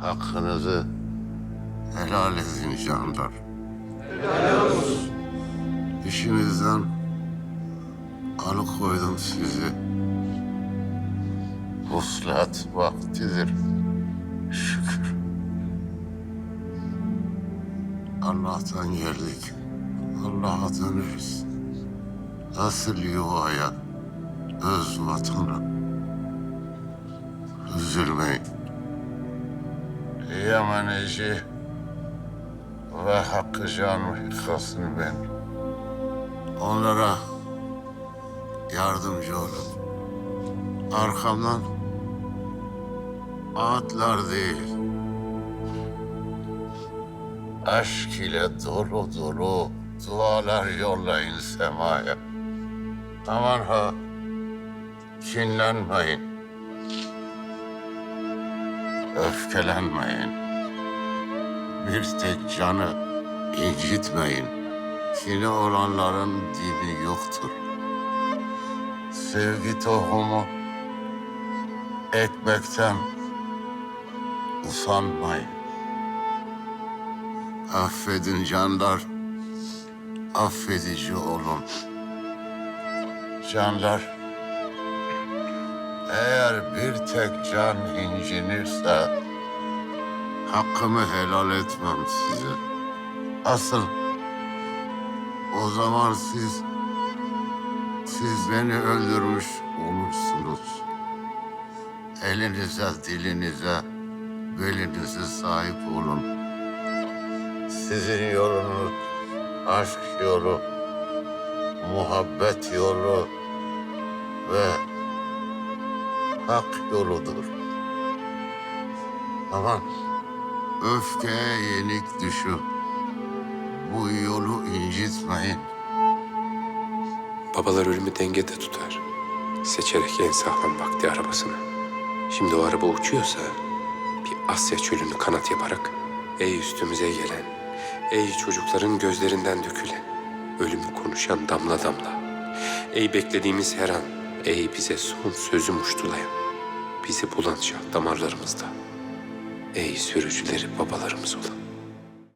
Hakkınızı helal edin canlar. İşinizden alıkoydum sizi. Vuslat vaktidir. Şükür. Allah'tan geldik. Allah'a döneriz. Asıl yuvaya, öz vatana. Üzülmeyin. Yemeneci ve Hakkı Can Hikasını ben. Onlara yardımcı olun. Arkamdan ağıtlar değil, aşk ile dolu dolu dualar yollayın semaya. Aman ha, kinlenmeyin. Öfkelenmeyin. Bir tek canı incitmeyin. Kini olanların dini yoktur. Sevgi tohumu ekmekten usanmayın. Affedin canlar, affedici olun. Canlar, eğer bir tek can incinirse hakkımı helal etmem size. Asıl o zaman siz siz beni öldürmüş olursunuz. Elinize, dilinize, belinize sahip olun. Sizin yolunuz aşk yolu, muhabbet yolu ve hak yoludur. Aman öfkeye yenik düşüp bu yolu incitmeyin. Babalar ölümü dengede tutar. Seçerek en sağlam vakti arabasını. Şimdi o araba uçuyorsa bir Asya çölünü kanat yaparak ey üstümüze gelen, ey çocukların gözlerinden dökülen, ölümü konuşan damla damla, ey beklediğimiz her an, ey bize son sözü muştulayan, bizi bulan şah damarlarımızda, ey sürücüleri babalarımız olan.